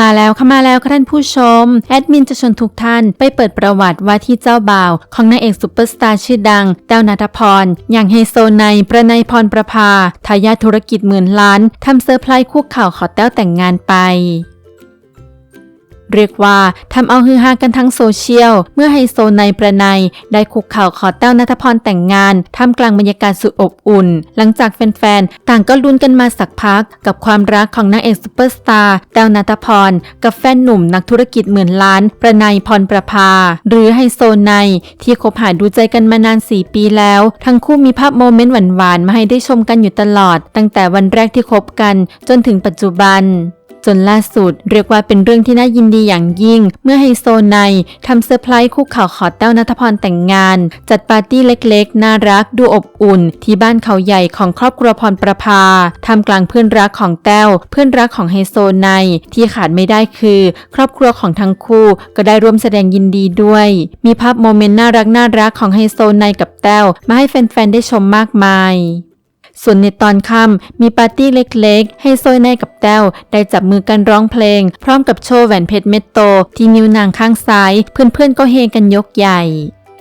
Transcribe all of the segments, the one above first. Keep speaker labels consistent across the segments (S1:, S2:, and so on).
S1: มาแล้วค่ะมาแล้วค่ะท่านผู้ชม แอดมินจะชวนทุกท่านไปเปิดประวัติว่าที่เจ้าบ่าว ของนางเอกซูเปอร์สตาร์ชื่อดังแต้วนัทพร อย่างไฮโซในประนัยพรประภาทายาทธุรกิจหมื่นล้านทำเซอร์ไพรส์คุกเข่าขอแต้วแต่งงานไป เรียกว่าทำเอาฮือฮากันทั้งโซเชียล เมื่อไฮโซไนประนัยได้คุกเข่าขอแต้วนัทพรแต่งงานท่ามกลางบรรยากาศสุดอบอุ่น หลังจากแฟนๆ ต่างก็ลุ้นกันมาสักพัก กับความรักของนางเอกซุปเปอร์สตาร์แต้วนัทพร กับแฟนหนุ่มนักธุรกิจหมื่นล้าน ประนัยพรประภา หรือไฮโซไนที่คบหาดูใจกันมานาน 4 ปีแล้ว ทั้งคู่มีภาพโมเมนต์หวานๆมาให้ได้ชมกันอยู่ตลอด ตั้งแต่วันแรกที่คบกันจนถึงปัจจุบัน จนล่าสุด เรียกว่าเป็นเรื่องที่น่ายินดีอย่างยิ่ง เมื่อไฮโซไนทำเซอร์ไพรส์คุกเข่าขอแต้วนัทพรแต่งงาน จัดปาร์ตี้เล็กๆ น่ารักดูอบอุ่น ที่บ้านเขาใหญ่ของครอบครัวพรประภาทำกลางเพื่อนรักของแต้วเพื่อนรักของไฮโซไนที่ขาดไม่ได้คือ ครอบครัวของทั้งคู่ก็ได้ร่วมแสดงยินดีด้วย มีภาพโมเมนต์น่ารักน่ารักของไฮโซไนกับแต้วมาให้แฟนๆได้ชมมากมาย ส่วนในตอนค่ำมีปาร์ตี้เล็กๆ ให้โซยในกับแต้วได้จับมือกันร้องเพลง พร้อมกับโชว์แหวนเพชรเม็ดโต ที่นิ้วนางข้างซ้าย เพื่อนๆก็เฮกันยกใหญ่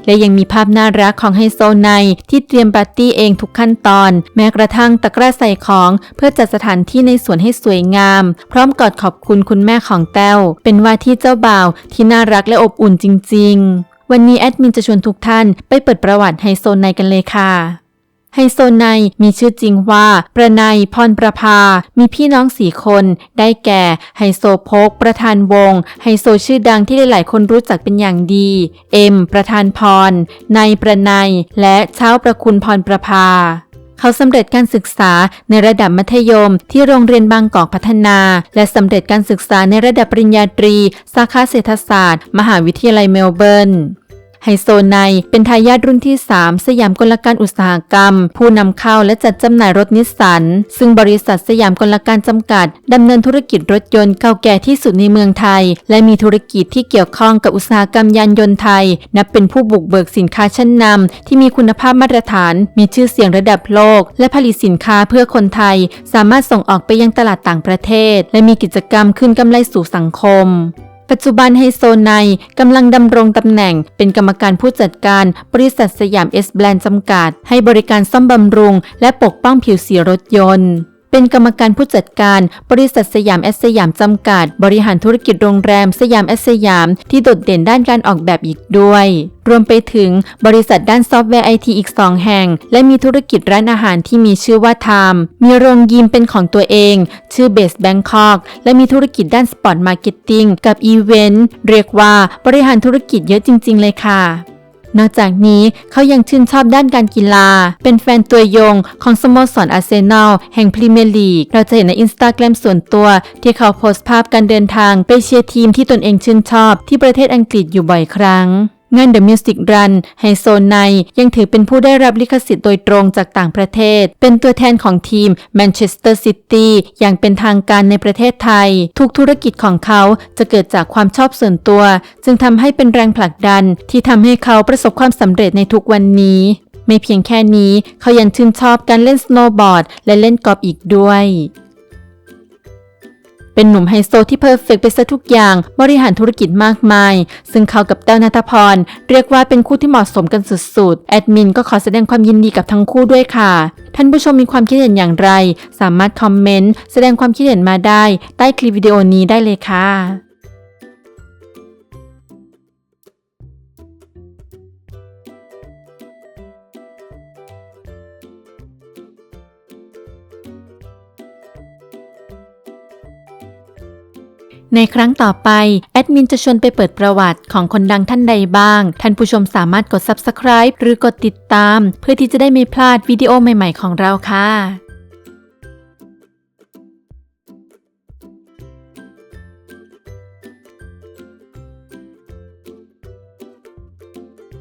S1: และยังมีภาพน่ารักของไฮโซไนที่เตรียมปาร์ตี้เองทุกขั้นตอน แม้กระทั่งตะกร้าใส่ของ เพื่อจัดสถานที่ในสวนให้สวยงาม พร้อมกอดขอบคุณคุณแม่ของแต้ว เป็นว่าที่เจ้าบ่าวที่น่ารักและอบอุ่นจริง ๆ วันนี้แอดมินจะชวนทุกท่านไปเปิดประวัติไฮโซไนกันเลยค่ะ ไฮโซไนมีชื่อจริงว่า ประนัยพรประภา มีพี่น้องสี่คน ได้แก่ ไฮโซโพก ประธานวง ไฮโซชื่อดังที่หลายๆคนรู้จักเป็นอย่างดี เอ็ม ประธานพร นายประนัยและเช้าประคุณพรประภาเขาสำเร็จการศึกษาในระดับมัธยม ที่โรงเรียนบางกอกพัฒนา และสำเร็จการศึกษาในระดับปริญญาตรี สาขาเศรษฐศาสตร์ มหาวิทยาลัยเมลเบิร์น ไฮโซไนเป็นทายาทรุ่นที่ 3 สยามกลการอุตสาหกรรม ผู้นำเข้าและจัดจำหน่ายรถนิสสัน ซึ่งบริษัทสยามกลการจำกัดดำเนินธุรกิจรถยนต์เก่าแก่ที่สุดในเมืองไทย และมีธุรกิจที่เกี่ยวข้องกับอุตสาหกรรมยานยนต์ไทย นับเป็นผู้บุกเบิกสินค้าชั้นนำที่มีคุณภาพมาตรฐาน มีชื่อเสียงระดับโลก และผลิตสินค้าเพื่อคนไทย สามารถส่งออกไปยังตลาดต่างประเทศ และมีกิจกรรมคืนกำไรสู่สังคม ปัจจุบันไฮโซไนกำลังดำรงตำแหน่ง เป็นกรรมการผู้จัดการบริษัทสยามเอสแบรนด์จำกัด ให้บริการซ่อมบำรุง และปกป้องผิวสีรถยนต์ เป็นกรรมการผู้จัดการบริษัทสยามแอสสยามจำกัด บริหารธุรกิจโรงแรมสยามแอสสยาม ที่โดดเด่นด้านการออกแบบอีกด้วย รวมไปถึงบริษัทด้านซอฟต์แวร์ไอทีอีก 2 แห่ง และมีธุรกิจร้านอาหารที่มีชื่อว่าไทม์มีโรงยิมเป็นของตัวเอง ชื่อเบสแบงคอกและมีธุรกิจด้านสปอร์ตมาร์เก็ตติ้งกับอีเวนต์เรียกว่าบริหารธุรกิจเยอะจริง ๆ เลยค่ะ นอกจากนี้เขายังชื่นชอบด้านการกีฬา เป็นแฟนตัวยงของสโมสรอาร์เซนอลแห่งพรีเมียร์ลีก เราจะเห็นในอินสตาแกรมส่วนตัว ที่เขาโพสต์ภาพการเดินทางไปเชียร์ทีมที่ตนเองชื่นชอบ ที่ประเทศอังกฤษอยู่บ่อยครั้ง งาน The Music Run ไฮโซไนยังถือเป็นผู้ได้รับลิขสิทธิ์โดยตรงจากต่างประเทศ เป็นตัวแทนของทีม Manchester City อย่างเป็นทางการในประเทศไทย ทุกธุรกิจของเขาจะเกิดจากความชอบส่วนตัว จึงทำให้เป็นแรงผลักดันที่ทำให้เขาประสบความสำเร็จในทุกวันนี้ไม่เพียงแค่นี้ เขายังชื่นชอบการเล่นสโนว์บอร์ด และเล่นกอล์ฟอีกด้วย เป็นหนุ่มไฮโซที่เพอร์เฟกต์ไปซะทุกอย่างบริหารธุรกิจมากมาย ซึ่งเขากับแต้วนัทพร เรียกว่าเป็นคู่ที่เหมาะสมกันสุดๆ แอดมินก็ขอแสดงความยินดีกับทั้งคู่ด้วยค่ะ ท่านผู้ชมมีความคิดเห็นอย่างไร สามารถคอมเมนต์แสดงความคิดเห็นมาได้ ใต้คลิปวิดีโอนี้ได้เลยค่ะ ในครั้งต่อไป แอดมินจะชวนไปเปิดประวัติของคนดังท่านใดบ้าง ท่านผู้ชมสามารถกด subscribe หรือกดติดตาม เพื่อที่จะได้ไม่พลาดวิดีโอใหม่ ๆ ของเราค่ะ